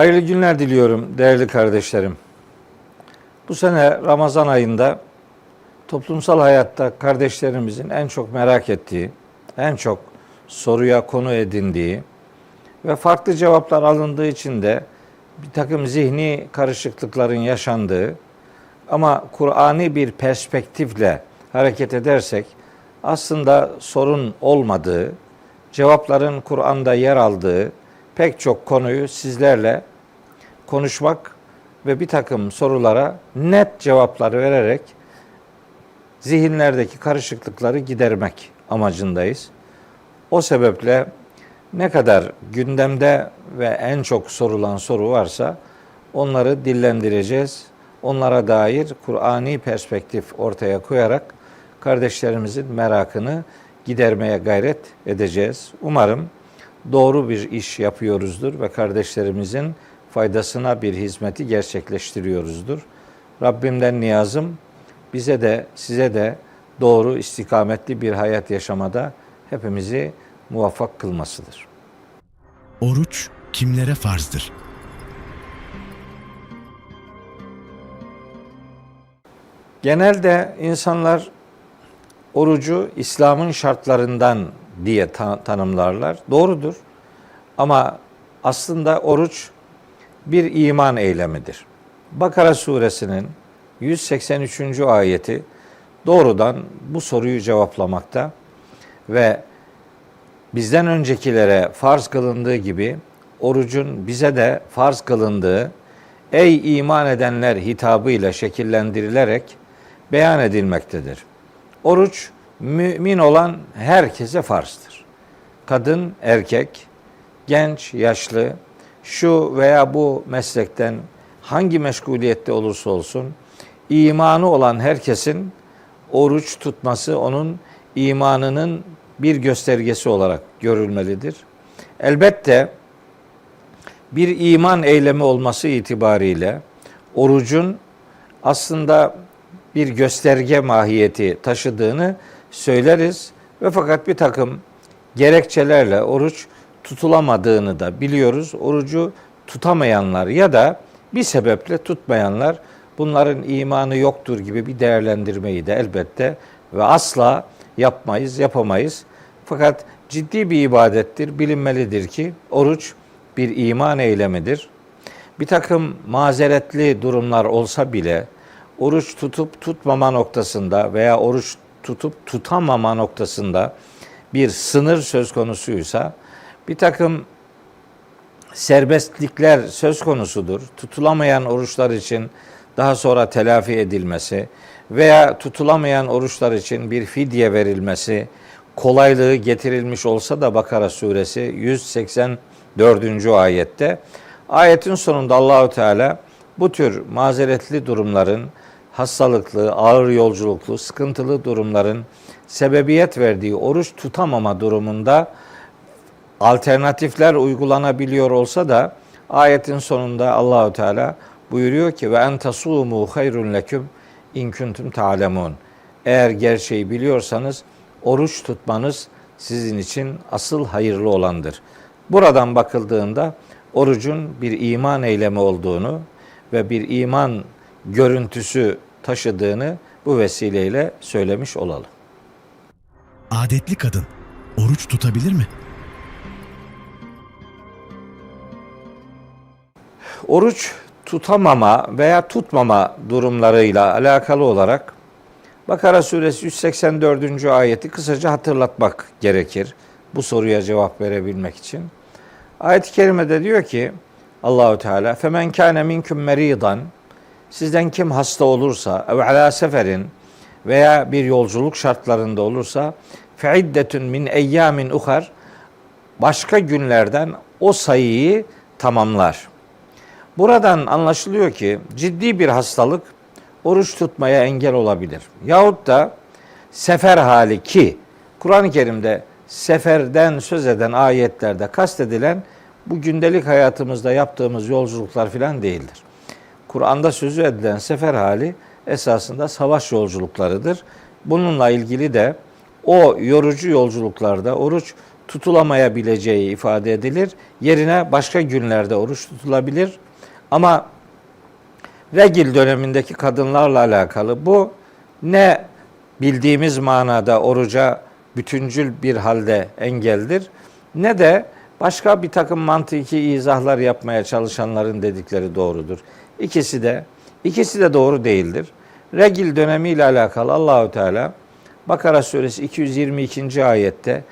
Hayırlı günler diliyorum değerli kardeşlerim. Bu sene Ramazan ayında toplumsal hayatta kardeşlerimizin en çok merak ettiği, en çok soruya konu edindiği ve farklı cevaplar alındığı için de bir takım zihni karışıklıkların yaşandığı ama Kur'ani bir perspektifle hareket edersek aslında sorun olmadığı, cevapların Kur'an'da yer aldığı pek çok konuyu sizlerle konuşmak ve bir takım sorulara net cevaplar vererek zihinlerdeki karışıklıkları gidermek amacındayız. O sebeple ne kadar gündemde ve en çok sorulan soru varsa onları dillendireceğiz. Onlara dair Kur'ani perspektif ortaya koyarak kardeşlerimizin merakını gidermeye gayret edeceğiz. Umarım doğru bir iş yapıyoruzdur ve kardeşlerimizin faydasına bir hizmeti gerçekleştiriyoruzdur. Rabbimden niyazım bize de size de doğru istikametli bir hayat yaşamada hepimizi muvaffak kılmasıdır. Oruç kimlere farzdır? Genelde insanlar orucu İslam'ın şartlarından diye ta- tanımlarlar. Doğrudur. Ama aslında oruç bir iman eylemidir. Bakara suresinin 183. ayeti doğrudan bu soruyu cevaplamakta ve bizden öncekilere farz kılındığı gibi orucun bize de farz kılındığı ey iman edenler hitabıyla şekillendirilerek beyan edilmektedir. Oruç mümin olan herkese farzdır. Kadın, erkek, genç, yaşlı, şu veya bu meslekten hangi meşguliyette olursa olsun imanı olan herkesin oruç tutması onun imanının bir göstergesi olarak görülmelidir. Elbette bir iman eylemi olması itibariyle orucun aslında bir gösterge mahiyeti taşıdığını söyleriz ve fakat bir takım gerekçelerle oruç tutulamadığını da biliyoruz. Orucu tutamayanlar ya da bir sebeple tutmayanlar bunların imanı yoktur gibi bir değerlendirmeyi de elbette ve asla yapmayız, yapamayız. Fakat ciddi bir ibadettir. Bilinmelidir ki oruç bir iman eylemidir. Bir takım mazeretli durumlar olsa bile oruç tutup tutmama noktasında veya oruç tutup tutamama noktasında bir sınır söz konusuysa bir takım serbestlikler söz konusudur. Tutulamayan oruçlar için daha sonra telafi edilmesi veya tutulamayan oruçlar için bir fidye verilmesi kolaylığı getirilmiş olsa da Bakara suresi 184. ayette ayetin sonunda Allahü Teala bu tür mazeretli durumların hastalıklı, ağır yolculuklu, sıkıntılı durumların sebebiyet verdiği oruç tutamama durumunda alternatifler uygulanabiliyor olsa da ayetin sonunda Allahü Teala buyuruyor ki ve en tasumu hayrun leküm in kuntum ta'lemun. Eğer gerçeği biliyorsanız oruç tutmanız sizin için asıl hayırlı olandır. Buradan bakıldığında orucun bir iman eylemi olduğunu ve bir iman görüntüsü taşıdığını bu vesileyle söylemiş olalım. Adetli kadın oruç tutabilir mi? Oruç tutamama veya tutmama durumlarıyla alakalı olarak Bakara suresi 184. ayeti kısaca hatırlatmak gerekir. Bu soruya cevap verebilmek için. Ayet-i kerimede diyor ki Allahü Teala femen kâne minkum meridan sizden kim hasta olursa ev ala seferin veya bir yolculuk şartlarında olursa feiddetun min eyyamin uhar başka günlerden o sayıyı tamamlar. Buradan anlaşılıyor ki ciddi bir hastalık oruç tutmaya engel olabilir. Yahut da sefer hali ki Kur'an-ı Kerim'de seferden söz eden ayetlerde kastedilen bu gündelik hayatımızda yaptığımız yolculuklar filan değildir. Kur'an'da sözü edilen sefer hali esasında savaş yolculuklarıdır. Bununla ilgili de o yorucu yolculuklarda oruç tutulamayabileceği ifade edilir. Yerine başka günlerde oruç tutulabilir. Ama regil dönemindeki kadınlarla alakalı bu ne bildiğimiz manada oruca bütüncül bir halde engeldir ne de başka bir takım mantıki izahlar yapmaya çalışanların dedikleri doğrudur. İkisi de ikisi de doğru değildir. Regil dönemiyle alakalı Allahü Teala Bakara suresi 222. ayette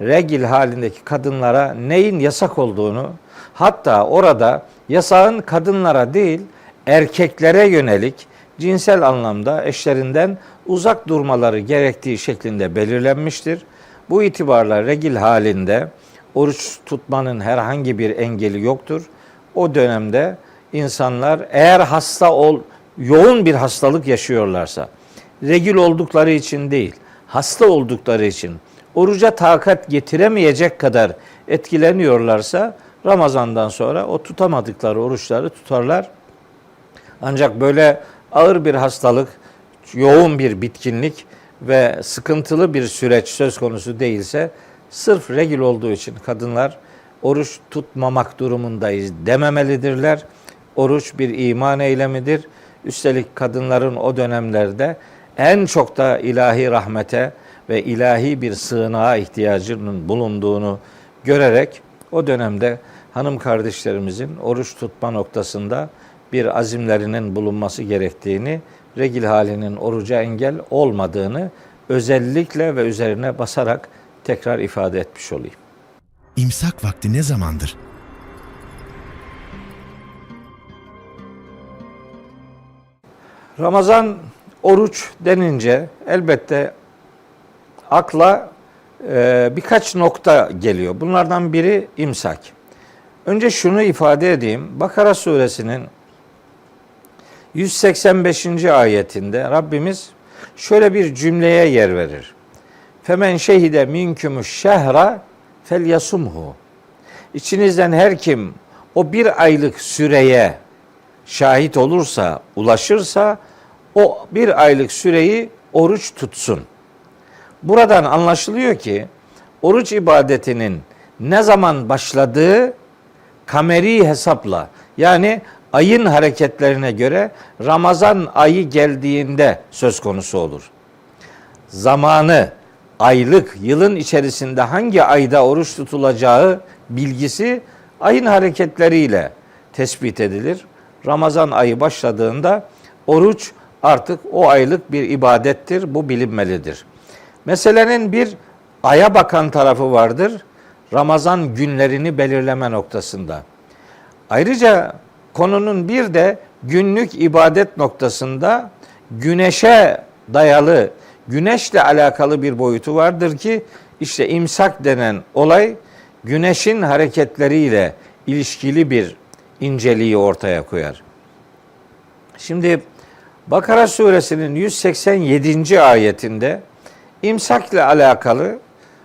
regil halindeki kadınlara neyin yasak olduğunu hatta orada yasağın kadınlara değil erkeklere yönelik cinsel anlamda eşlerinden uzak durmaları gerektiği şeklinde belirlenmiştir. Bu itibarla regil halinde oruç tutmanın herhangi bir engeli yoktur. O dönemde insanlar eğer hasta ol yoğun bir hastalık yaşıyorlarsa regil oldukları için değil, hasta oldukları için oruca takat getiremeyecek kadar etkileniyorlarsa Ramazan'dan sonra o tutamadıkları oruçları tutarlar. Ancak böyle ağır bir hastalık, yoğun bir bitkinlik ve sıkıntılı bir süreç söz konusu değilse sırf regil olduğu için kadınlar oruç tutmamak durumundayız dememelidirler. Oruç bir iman eylemidir. Üstelik kadınların o dönemlerde en çok da ilahi rahmete ve ilahi bir sığınağa ihtiyacının bulunduğunu görerek o dönemde hanım kardeşlerimizin oruç tutma noktasında bir azimlerinin bulunması gerektiğini, regil halinin oruca engel olmadığını özellikle ve üzerine basarak tekrar ifade etmiş olayım. İmsak vakti ne zamandır? Ramazan oruç denince elbette akla e, birkaç nokta geliyor. Bunlardan biri imsak. Önce şunu ifade edeyim. Bakara suresinin 185. ayetinde Rabbimiz şöyle bir cümleye yer verir. Femen şehide minkümüş şehra fel yasumhu. İçinizden her kim o bir aylık süreye şahit olursa, ulaşırsa o bir aylık süreyi oruç tutsun. Buradan anlaşılıyor ki oruç ibadetinin ne zaman başladığı kameri hesapla yani ayın hareketlerine göre Ramazan ayı geldiğinde söz konusu olur. Zamanı, aylık, yılın içerisinde hangi ayda oruç tutulacağı bilgisi ayın hareketleriyle tespit edilir. Ramazan ayı başladığında oruç artık o aylık bir ibadettir. Bu bilinmelidir. Meselenin bir aya bakan tarafı vardır. Ramazan günlerini belirleme noktasında. Ayrıca konunun bir de günlük ibadet noktasında güneşe dayalı, güneşle alakalı bir boyutu vardır ki işte imsak denen olay güneşin hareketleriyle ilişkili bir inceliği ortaya koyar. Şimdi Bakara suresinin 187. ayetinde imsak ile alakalı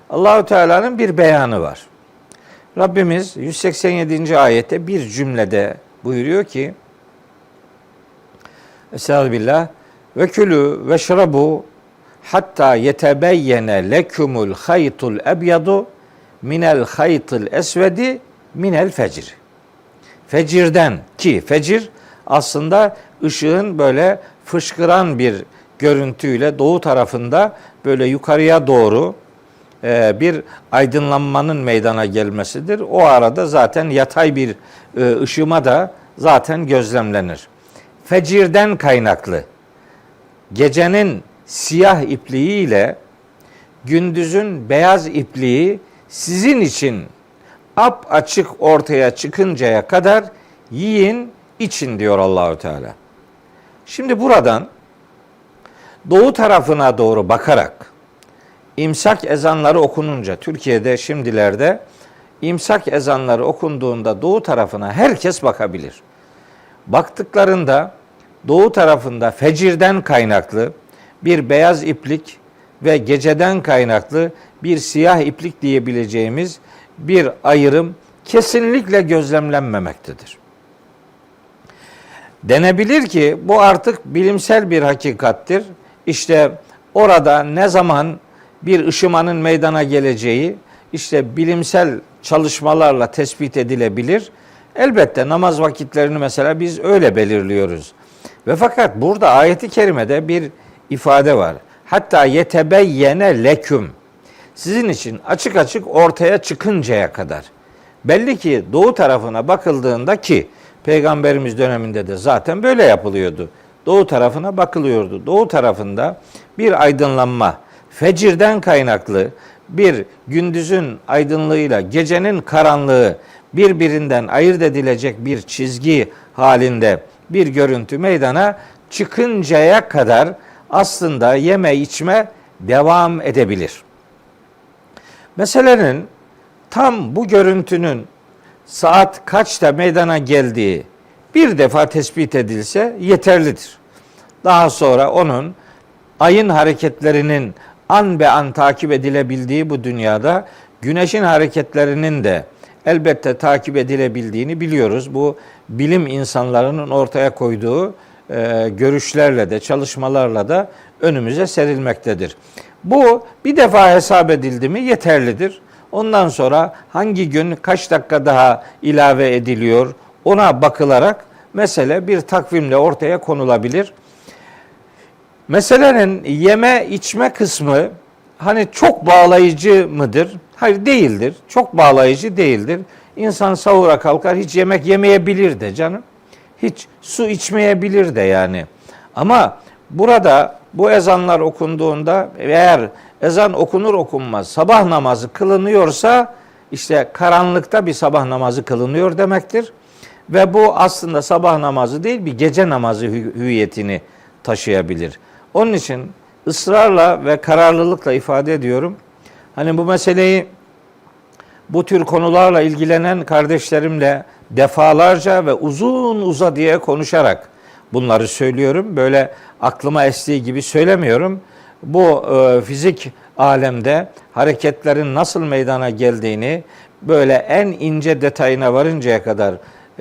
Allahu Teala'nın bir beyanı var. Rabbimiz 187. ayette bir cümlede buyuruyor ki Estağfirullah ve külü ve şrabu hatta yetebeyyene lekumul haytul ebyadu minel haytul esvedi minel fecr. Fecirden ki fecir aslında ışığın böyle fışkıran bir görüntüyle doğu tarafında böyle yukarıya doğru e, bir aydınlanmanın meydana gelmesidir. O arada zaten yatay bir e, ışıma da zaten gözlemlenir. Fecirden kaynaklı gecenin siyah ipliği ile gündüzün beyaz ipliği sizin için ap açık ortaya çıkıncaya kadar yiyin, için diyor Allahü Teala. Şimdi buradan doğu tarafına doğru bakarak imsak ezanları okununca Türkiye'de şimdilerde imsak ezanları okunduğunda doğu tarafına herkes bakabilir. Baktıklarında doğu tarafında fecirden kaynaklı bir beyaz iplik ve geceden kaynaklı bir siyah iplik diyebileceğimiz bir ayrım kesinlikle gözlemlenmemektedir. Denebilir ki bu artık bilimsel bir hakikattir. İşte orada ne zaman bir ışımanın meydana geleceği işte bilimsel çalışmalarla tespit edilebilir. Elbette namaz vakitlerini mesela biz öyle belirliyoruz. Ve fakat burada ayeti kerimede bir ifade var. Hatta yetebeyyene leküm. Sizin için açık açık ortaya çıkıncaya kadar. Belli ki doğu tarafına bakıldığında ki peygamberimiz döneminde de zaten böyle yapılıyordu. Doğu tarafına bakılıyordu. Doğu tarafında bir aydınlanma, fecirden kaynaklı bir gündüzün aydınlığıyla gecenin karanlığı birbirinden ayırt edilecek bir çizgi halinde bir görüntü meydana çıkıncaya kadar aslında yeme içme devam edebilir. Meselenin tam bu görüntünün saat kaçta meydana geldiği bir defa tespit edilse yeterlidir. Daha sonra onun ayın hareketlerinin an be an takip edilebildiği bu dünyada güneşin hareketlerinin de elbette takip edilebildiğini biliyoruz. Bu bilim insanlarının ortaya koyduğu e, görüşlerle de çalışmalarla da önümüze serilmektedir. Bu bir defa hesap edildi mi yeterlidir. Ondan sonra hangi gün kaç dakika daha ilave ediliyor ona bakılarak mesele bir takvimle ortaya konulabilir. Meselenin yeme içme kısmı hani çok bağlayıcı mıdır? Hayır değildir. Çok bağlayıcı değildir. İnsan sahura kalkar hiç yemek yemeyebilir de canım. Hiç su içmeyebilir de yani. Ama burada bu ezanlar okunduğunda eğer ezan okunur okunmaz sabah namazı kılınıyorsa işte karanlıkta bir sabah namazı kılınıyor demektir. Ve bu aslında sabah namazı değil bir gece namazı hü- hüviyetini taşıyabilir. Onun için ısrarla ve kararlılıkla ifade ediyorum. Hani bu meseleyi bu tür konularla ilgilenen kardeşlerimle defalarca ve uzun uza diye konuşarak bunları söylüyorum. Böyle aklıma estiği gibi söylemiyorum. Bu e, fizik alemde hareketlerin nasıl meydana geldiğini böyle en ince detayına varıncaya kadar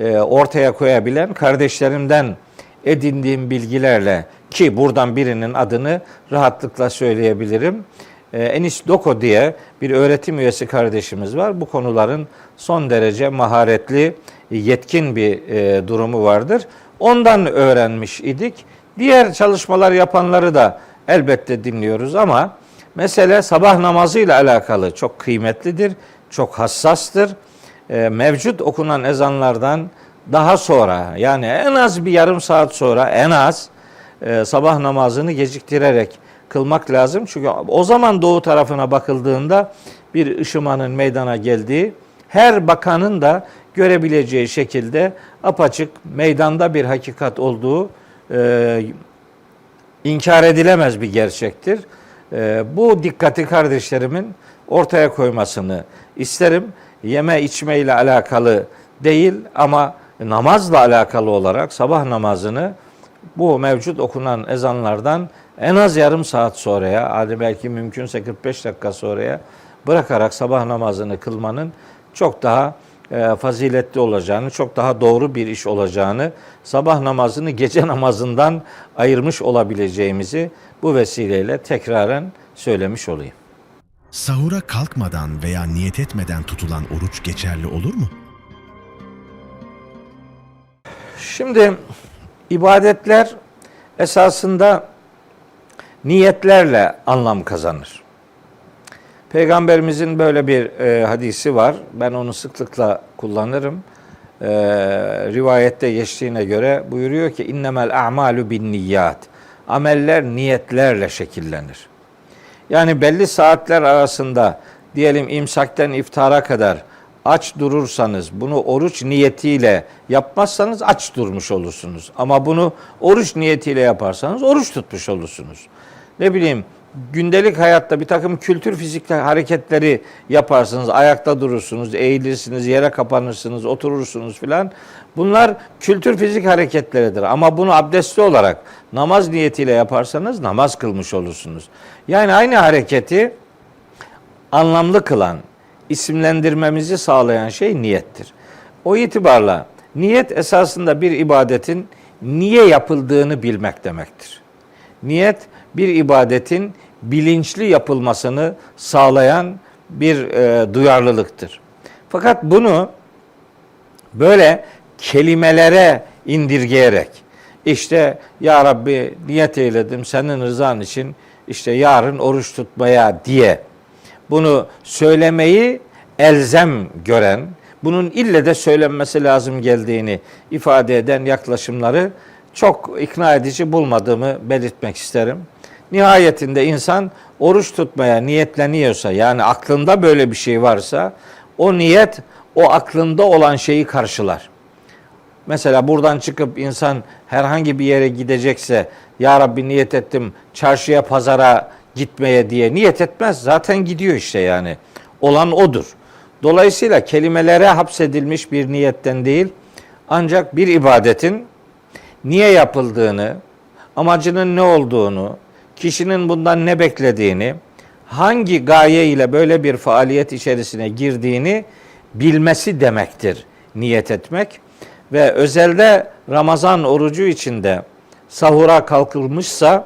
ortaya koyabilen kardeşlerimden edindiğim bilgilerle ki buradan birinin adını rahatlıkla söyleyebilirim. Ee, Enis Doko diye bir öğretim üyesi kardeşimiz var. Bu konuların son derece maharetli, yetkin bir e, durumu vardır. Ondan öğrenmiş idik. Diğer çalışmalar yapanları da elbette dinliyoruz ama mesele sabah namazıyla alakalı çok kıymetlidir, çok hassastır. Ee, Mevcut okunan ezanlardan daha sonra yani en az bir yarım saat sonra en az e, sabah namazını geciktirerek kılmak lazım. Çünkü o zaman doğu tarafına bakıldığında bir ışımanın meydana geldiği, her bakanın da görebileceği şekilde apaçık meydanda bir hakikat olduğu e, inkar edilemez bir gerçektir. E, bu dikkati kardeşlerimin ortaya koymasını isterim. Yeme içme ile alakalı değil ama namazla alakalı olarak sabah namazını bu mevcut okunan ezanlardan en az yarım saat sonraya, hadi belki mümkünse 45 dakika sonraya bırakarak sabah namazını kılmanın çok daha e, faziletli olacağını, çok daha doğru bir iş olacağını, sabah namazını gece namazından ayırmış olabileceğimizi bu vesileyle tekraren söylemiş olayım. Sahura kalkmadan veya niyet etmeden tutulan oruç geçerli olur mu? Şimdi ibadetler esasında niyetlerle anlam kazanır. Peygamberimizin böyle bir e, hadisi var. Ben onu sıklıkla kullanırım. E, rivayette geçtiğine göre buyuruyor ki innemel a'malu bin niyat. Ameller niyetlerle şekillenir. Yani belli saatler arasında diyelim imsakten iftara kadar aç durursanız bunu oruç niyetiyle yapmazsanız aç durmuş olursunuz. Ama bunu oruç niyetiyle yaparsanız oruç tutmuş olursunuz. Ne bileyim gündelik hayatta bir takım kültür fizikli hareketleri yaparsınız. Ayakta durursunuz, eğilirsiniz, yere kapanırsınız, oturursunuz filan. Bunlar kültür fizik hareketleridir. Ama bunu abdestli olarak namaz niyetiyle yaparsanız namaz kılmış olursunuz. Yani aynı hareketi anlamlı kılan, isimlendirmemizi sağlayan şey niyettir. O itibarla niyet esasında bir ibadetin niye yapıldığını bilmek demektir. Niyet bir ibadetin bilinçli yapılmasını sağlayan bir e, duyarlılıktır. Fakat bunu böyle kelimelere indirgeyerek işte ya Rabbi niyet eyledim senin rızan için işte yarın oruç tutmaya diye bunu söylemeyi elzem gören, bunun ille de söylenmesi lazım geldiğini ifade eden yaklaşımları çok ikna edici bulmadığımı belirtmek isterim. Nihayetinde insan oruç tutmaya niyetleniyorsa yani aklında böyle bir şey varsa o niyet o aklında olan şeyi karşılar. Mesela buradan çıkıp insan herhangi bir yere gidecekse ya Rabbi niyet ettim çarşıya pazara gitmeye diye niyet etmez. Zaten gidiyor işte yani. Olan odur. Dolayısıyla kelimelere hapsedilmiş bir niyetten değil ancak bir ibadetin niye yapıldığını, amacının ne olduğunu, kişinin bundan ne beklediğini, hangi gaye ile böyle bir faaliyet içerisine girdiğini bilmesi demektir niyet etmek. Ve özelde Ramazan orucu içinde sahura kalkılmışsa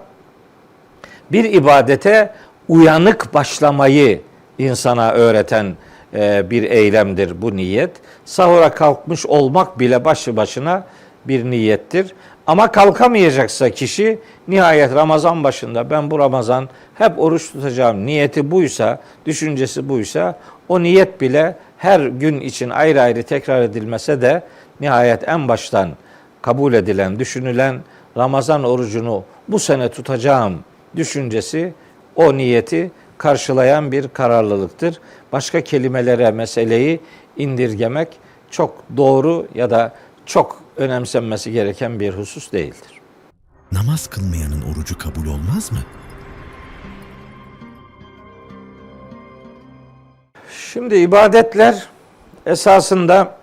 bir ibadete uyanık başlamayı insana öğreten e, bir eylemdir bu niyet. Sahura kalkmış olmak bile başlı başına bir niyettir. Ama kalkamayacaksa kişi nihayet Ramazan başında ben bu Ramazan hep oruç tutacağım niyeti buysa, düşüncesi buysa o niyet bile her gün için ayrı ayrı tekrar edilmese de nihayet en baştan kabul edilen, düşünülen Ramazan orucunu bu sene tutacağım düşüncesi o niyeti karşılayan bir kararlılıktır. Başka kelimelere meseleyi indirgemek çok doğru ya da çok önemsenmesi gereken bir husus değildir. Namaz kılmayanın orucu kabul olmaz mı? Şimdi ibadetler esasında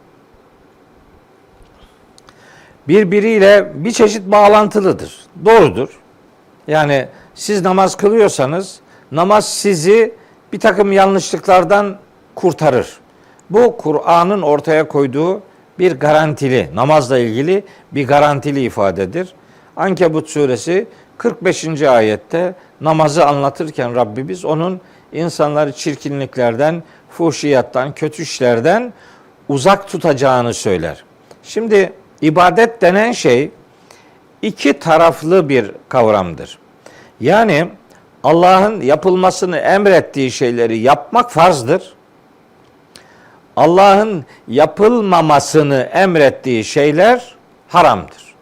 birbiriyle bir çeşit bağlantılıdır. Doğrudur. Yani siz namaz kılıyorsanız namaz sizi bir takım yanlışlıklardan kurtarır. Bu Kur'an'ın ortaya koyduğu bir garantili, namazla ilgili bir garantili ifadedir. Ankebut suresi 45. ayette namazı anlatırken Rabbimiz onun insanları çirkinliklerden, fuhşiyattan, kötü işlerden uzak tutacağını söyler. Şimdi ibadet denen şey iki taraflı bir kavramdır. Yani Allah'ın yapılmasını emrettiği şeyleri yapmak farzdır. Allah'ın yapılmamasını emrettiği şeyler haramdır.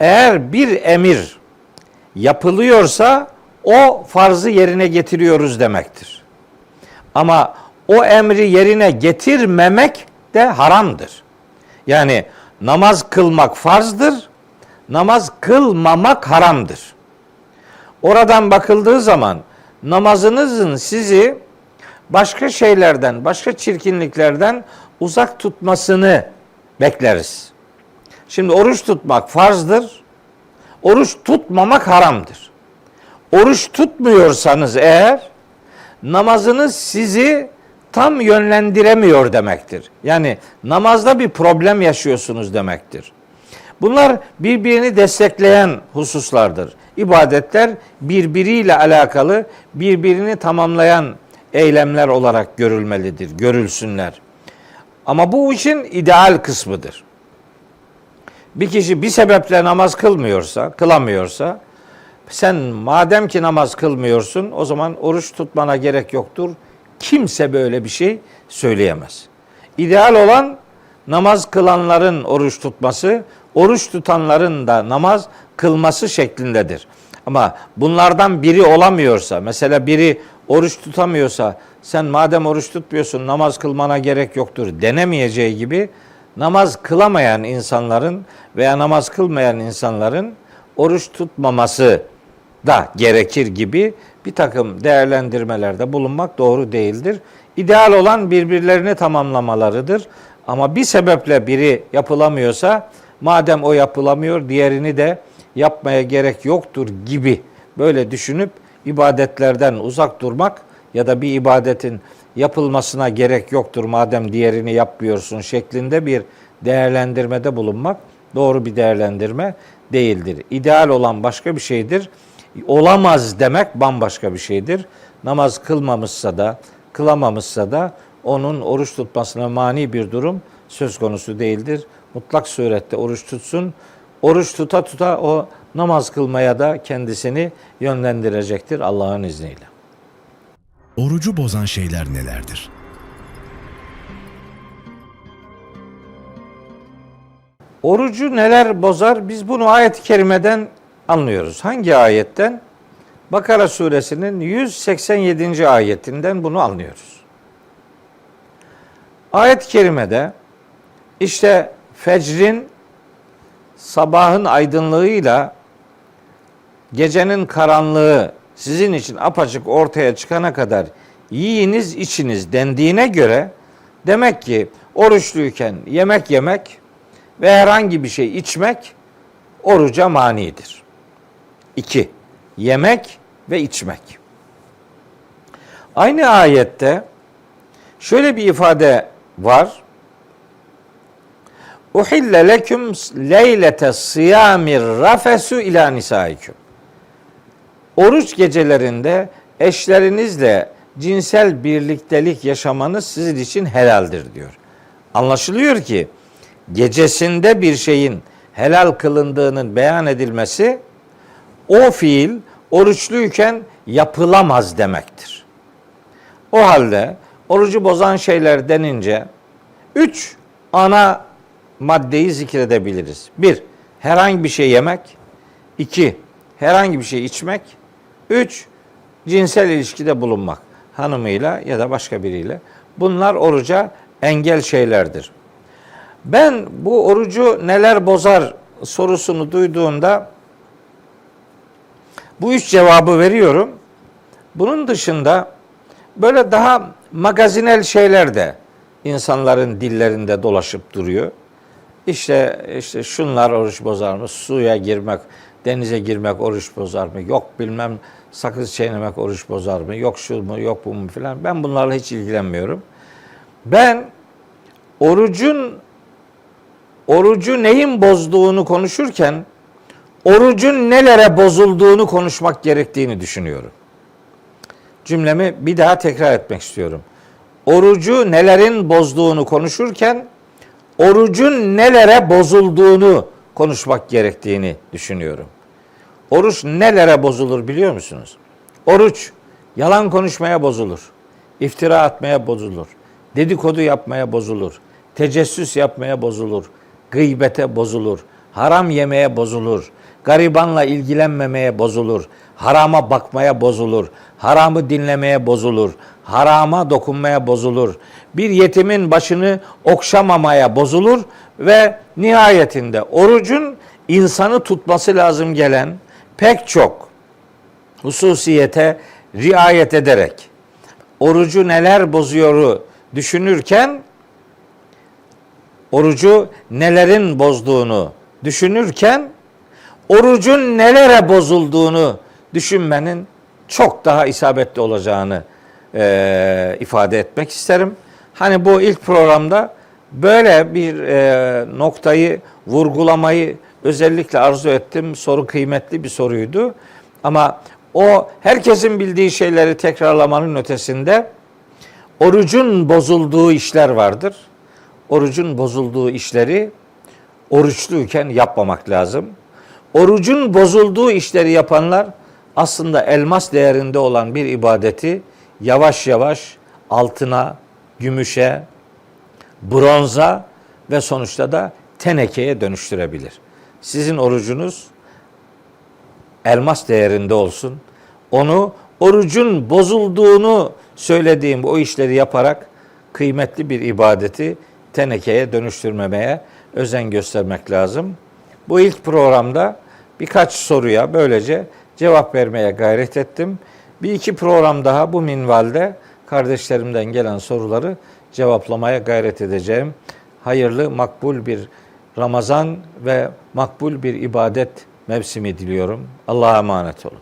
Eğer bir emir yapılıyorsa o farzı yerine getiriyoruz demektir. Ama o emri yerine getirmemek de haramdır. Yani namaz kılmak farzdır, namaz kılmamak haramdır. Oradan bakıldığı zaman namazınızın sizi başka şeylerden, başka çirkinliklerden uzak tutmasını bekleriz. Şimdi oruç tutmak farzdır. Oruç tutmamak haramdır. Oruç tutmuyorsanız eğer namazınız sizi tam yönlendiremiyor demektir. Yani namazda bir problem yaşıyorsunuz demektir. Bunlar birbirini destekleyen hususlardır. İbadetler birbiriyle alakalı, birbirini tamamlayan eylemler olarak görülmelidir, görülsünler. Ama bu işin ideal kısmıdır. Bir kişi bir sebeple namaz kılmıyorsa, kılamıyorsa, sen madem ki namaz kılmıyorsun, o zaman oruç tutmana gerek yoktur. Kimse böyle bir şey söyleyemez. İdeal olan namaz kılanların oruç tutması, oruç tutanların da namaz kılması şeklindedir. Ama bunlardan biri olamıyorsa, mesela biri oruç tutamıyorsa, sen madem oruç tutmuyorsun namaz kılmana gerek yoktur denemeyeceği gibi namaz kılamayan insanların veya namaz kılmayan insanların oruç tutmaması da gerekir gibi bir takım değerlendirmelerde bulunmak doğru değildir. İdeal olan birbirlerini tamamlamalarıdır. Ama bir sebeple biri yapılamıyorsa madem o yapılamıyor diğerini de yapmaya gerek yoktur gibi böyle düşünüp ibadetlerden uzak durmak ya da bir ibadetin yapılmasına gerek yoktur madem diğerini yapmıyorsun şeklinde bir değerlendirmede bulunmak doğru bir değerlendirme değildir. İdeal olan başka bir şeydir. Olamaz demek bambaşka bir şeydir. namaz kılmamışsa da, kılamamışsa da onun oruç tutmasına mani bir durum söz konusu değildir. Mutlak surette oruç tutsun. Oruç tuta tuta o namaz kılmaya da kendisini yönlendirecektir Allah'ın izniyle. Orucu bozan şeyler nelerdir? Orucu neler bozar? Biz bunu ayet-i kerimeden anlıyoruz. Hangi ayetten? Bakara suresinin 187. ayetinden bunu anlıyoruz. Ayet-i kerimede işte fecrin sabahın aydınlığıyla gecenin karanlığı sizin için apaçık ortaya çıkana kadar yiyiniz içiniz dendiğine göre demek ki oruçluyken yemek yemek ve herhangi bir şey içmek oruca manidir. 2. Yemek ve içmek. Aynı ayette şöyle bir ifade var. Uhille leküm leylete siyamir rafesu ila nisaikum. Oruç gecelerinde eşlerinizle cinsel birliktelik yaşamanız sizin için helaldir diyor. Anlaşılıyor ki gecesinde bir şeyin helal kılındığının beyan edilmesi o fiil oruçluyken yapılamaz demektir. O halde orucu bozan şeyler denince üç ana maddeyi zikredebiliriz. Bir, herhangi bir şey yemek. iki herhangi bir şey içmek. Üç, cinsel ilişkide bulunmak. Hanımıyla ya da başka biriyle. Bunlar oruca engel şeylerdir. Ben bu orucu neler bozar sorusunu duyduğumda bu üç cevabı veriyorum. Bunun dışında böyle daha magazinel şeyler de insanların dillerinde dolaşıp duruyor. İşte işte şunlar oruç bozar mı? Suya girmek, denize girmek oruç bozar mı? Yok bilmem sakız çiğnemek oruç bozar mı? Yok şu mu, yok bu mu filan. Ben bunlarla hiç ilgilenmiyorum. Ben orucun orucu neyin bozduğunu konuşurken orucun nelere bozulduğunu konuşmak gerektiğini düşünüyorum. Cümlemi bir daha tekrar etmek istiyorum. Orucu nelerin bozduğunu konuşurken orucun nelere bozulduğunu konuşmak gerektiğini düşünüyorum. Oruç nelere bozulur biliyor musunuz? Oruç yalan konuşmaya bozulur. iftira atmaya bozulur. Dedikodu yapmaya bozulur. Tecessüs yapmaya bozulur. Gıybete bozulur. Haram yemeye bozulur. Garibanla ilgilenmemeye bozulur. Harama bakmaya bozulur. Haramı dinlemeye bozulur. Harama dokunmaya bozulur. Bir yetimin başını okşamamaya bozulur ve nihayetinde orucun insanı tutması lazım gelen pek çok hususiyete riayet ederek orucu neler bozuyoru düşünürken orucu nelerin bozduğunu düşünürken orucun nelere bozulduğunu düşünmenin çok daha isabetli olacağını e, ifade etmek isterim. Hani bu ilk programda böyle bir e, noktayı vurgulamayı özellikle arzu ettim. Soru kıymetli bir soruydu. Ama o herkesin bildiği şeyleri tekrarlamanın ötesinde orucun bozulduğu işler vardır. Orucun bozulduğu işleri oruçluyken yapmamak lazım. Orucun bozulduğu işleri yapanlar aslında elmas değerinde olan bir ibadeti yavaş yavaş altına, gümüşe, bronza ve sonuçta da tenekeye dönüştürebilir. Sizin orucunuz elmas değerinde olsun. Onu orucun bozulduğunu söylediğim o işleri yaparak kıymetli bir ibadeti tenekeye dönüştürmemeye özen göstermek lazım. Bu ilk programda birkaç soruya böylece cevap vermeye gayret ettim. Bir iki program daha bu minvalde kardeşlerimden gelen soruları cevaplamaya gayret edeceğim. Hayırlı, makbul bir Ramazan ve makbul bir ibadet mevsimi diliyorum. Allah'a emanet olun.